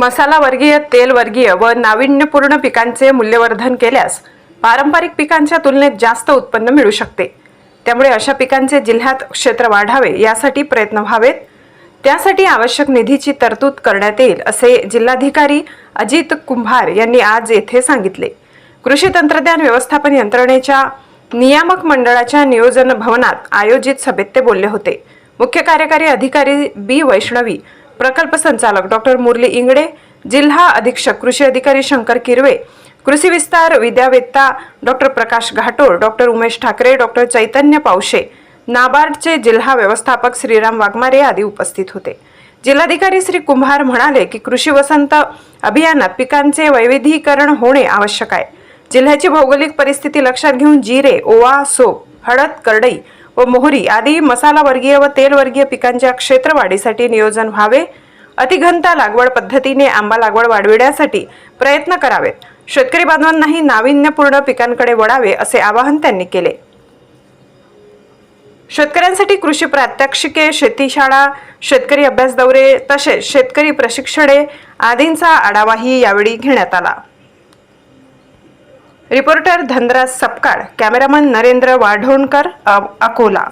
मसाला वर्गीय तेल वर्गीय व नाविन्यपूर्ण पिकांचे मूल्यवर्धन केल्यास पारंपरिक पिकांच्या तुलनेत जास्त उत्पन्न मिळू शकते. त्यामुळे अशा पिकांचे जिल्ह्यात क्षेत्र वाढावे यासाठी प्रयत्न व्हावेत. त्यासाठी आवश्यक निधीची तरतूद करण्यात येईल असे जिल्हाधिकारी अजित कुंभार यांनी आज येथे सांगितले. कृषी तंत्रज्ञान व्यवस्थापन यंत्रणेच्या नियामक मंडळाच्या नियोजन भवनात आयोजित सभेत ते बोलले होते. मुख्य कार्यकारी अधिकारी बी वैष्णवी प्रकल्प संचालक डॉक्टर मुरली इंगडे जिल्हा अधीक्षक कृषी अधिकारी शंकर किरवे कृषी विस्तार विद्यावेत्ता doctor Prakash Ghatol doctor Umesh Thackeray doctor Chaitanya Pawshe नाबार्डचे जिल्हा व्यवस्थापक श्रीराम वाघमारे आदी उपस्थित होते. जिल्हाधिकारी श्री कुंभार म्हणाले की कृषी वसंत अभियानात पिकांचे वैविध्यीकरण होणे आवश्यक आहे. जिल्ह्याची भौगोलिक परिस्थिती लक्षात घेऊन जिरे ओवा सोप हळद करडई व मोहरी आदी मसाला वर्गीय व तेल वर्गीय पिकांच्या क्षेत्रवाढीसाठी नियोजन व्हावे. अतिघनता लागवड पद्धतीने आंबा लागवड वाढविण्यासाठी प्रयत्न करावेत. शेतकरी बांधवांनाही नाविन्यपूर्ण पिकांकडे वळावे असे आवाहन त्यांनी केले. शेतकऱ्यांसाठी कृषी प्रात्यक्षिके शेतीशाळा शेतकरी अभ्यास दौरे तसेच शेतकरी प्रशिक्षणे आदींचा आढावाही यावेळी घेण्यात आला. Reporter Dhanraj Sapkal cameraman Narendra Wadhonkar Akola.